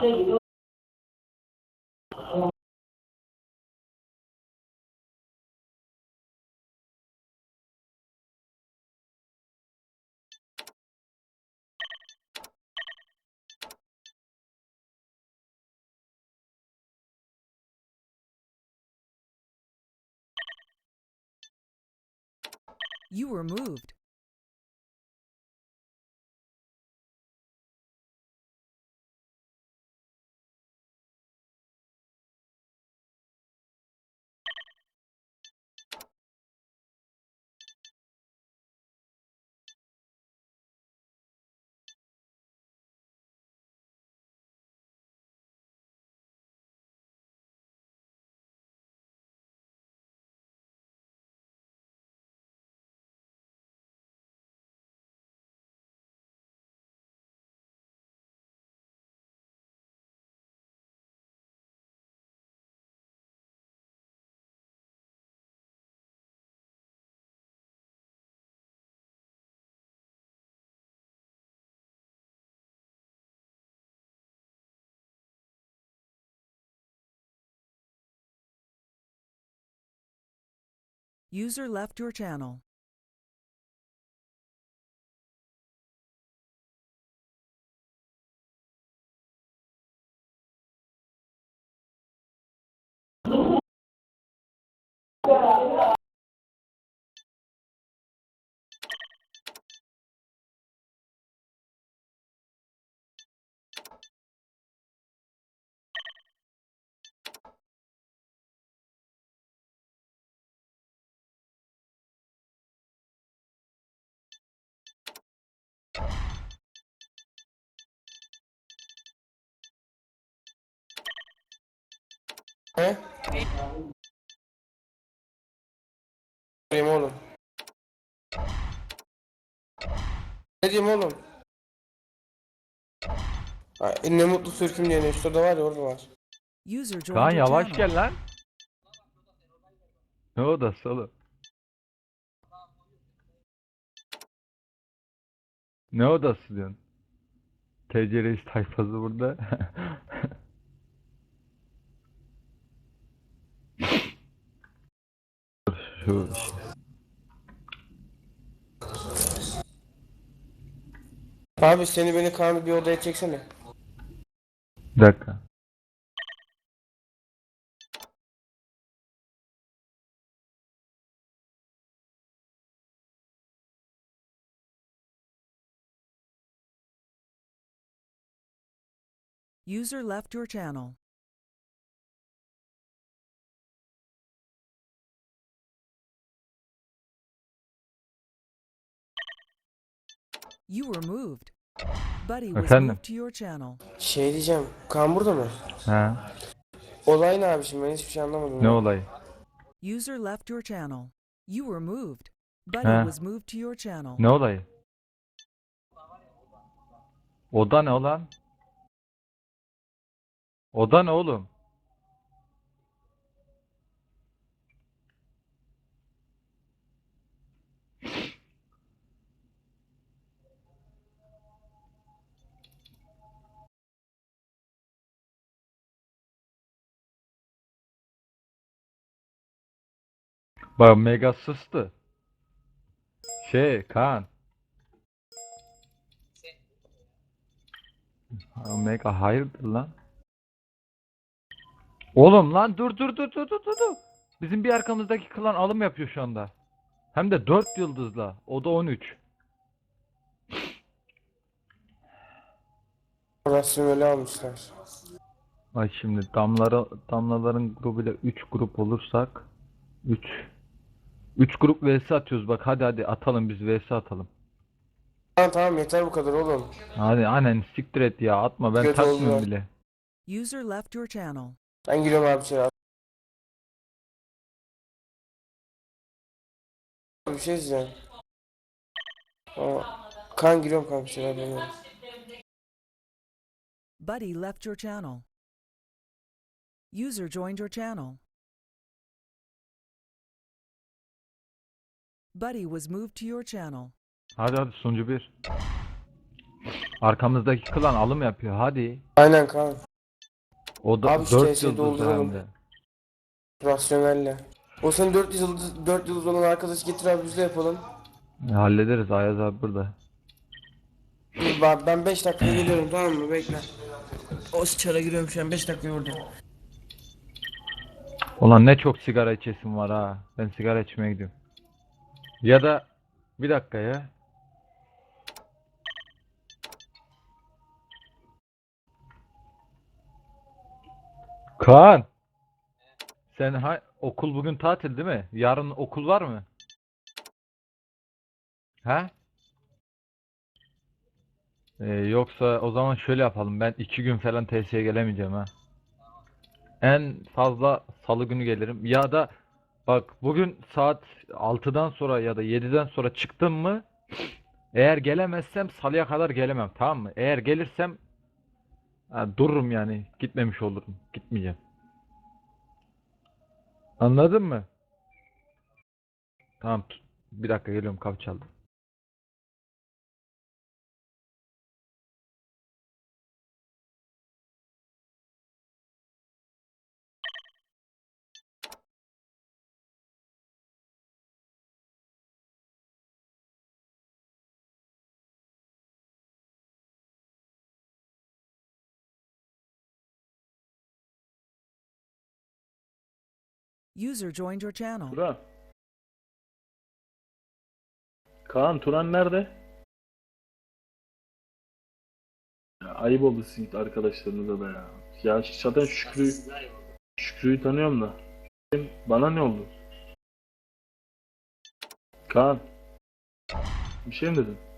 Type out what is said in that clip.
seguidores You were moved. User left your channel. He? Ne diyeyim oğlum? Ne diyeyim oğlum? Ha, ne mutlu Türk'üm diye ne şurada var ya orada var. User joined Kaan your yavaş channel. gel lan. Ne odası oğlum? Ne odası diyorsun? TC Reis tayfası burada. Dur, Şu Abi seni beni Kaan'ı bir odaya çeksene. bir dakika. User left your channel. You were moved. Buddy was Efendim? moved to your channel. Şey diyeceğim. Kaan burada mı? He. Olay ne abi şimdi ben hiçbir şey anlamadım. Ne ya. olay? User left your channel. You were moved. Buddy He. was moved to your channel. Ne olayı? Oda ne olan? Oda ne oğlum? Bak mega sıstı. Şey Kaan. Mega hayırdır lan? Oğlum lan dur dur dur dur dur dur. Bizim bir arkamızdaki klan alım yapıyor şu anda. Hem de 4 yıldızla. O da 13. Rasyoneli almışlar. Bak şimdi damları damlaların grubuyla 3 grup olursak 3 3 grup vs atıyoruz bak hadi hadi atalım biz vs atalım. Tamam tamam yeter bu kadar oğlum. Hadi annen siktir et ya atma ben Kötü takmıyorum oldular. bile. User left your channel. Ben giriyorum abi içeri. Bir şey. Aa, kan giriyorum kanka içeri olsun. Buddy left your channel. User joined your channel. Buddy was moved to your channel. Hadi hadi sunucu bir. Arkamızdaki klan alım yapıyor hadi. Aynen Kaan. O da Abi şu 4 TS'yi yıldız dolduralım. hem de. Rasyonelle. O senin 4 yıldız, 4 yıldız olan arkadaş getir abi biz de yapalım. E, Hallederiz Ayaz abi burada. Dur ben- Ben 5 dakikaya geliyorum tamam mı? Bekle. O çara giriyorum şu an 5 dakika buradayım. Ulan ne çok sigara içesim var ha. Ben sigara içmeye gidiyorum. Ya da bir dakika ya. Kaan. Sen ha okul bugün tatil değil mi? Yarın okul var mı? He? Ee, yoksa o zaman şöyle yapalım. Ben iki gün falan TS'ye gelemeyeceğim ha. En fazla salı günü gelirim. Ya da bak bugün saat 6'dan sonra ya da 7'den sonra çıktım mı eğer gelemezsem salıya kadar gelemem tamam mı? Eğer gelirsem ha, dururum yani gitmemiş olurum. Gitmeyeceğim. Anladın mı? Tamam. Bir dakika geliyorum kapı çaldı. User joined your channel. Turan. Kaan Turan nerede? Ya, ayıp oldu sizin arkadaşlarınıza da ya. Ya zaten Şükrü Şükrü'yü tanıyorum da. Bana ne oldu? Kaan. Bir şey mi dedin?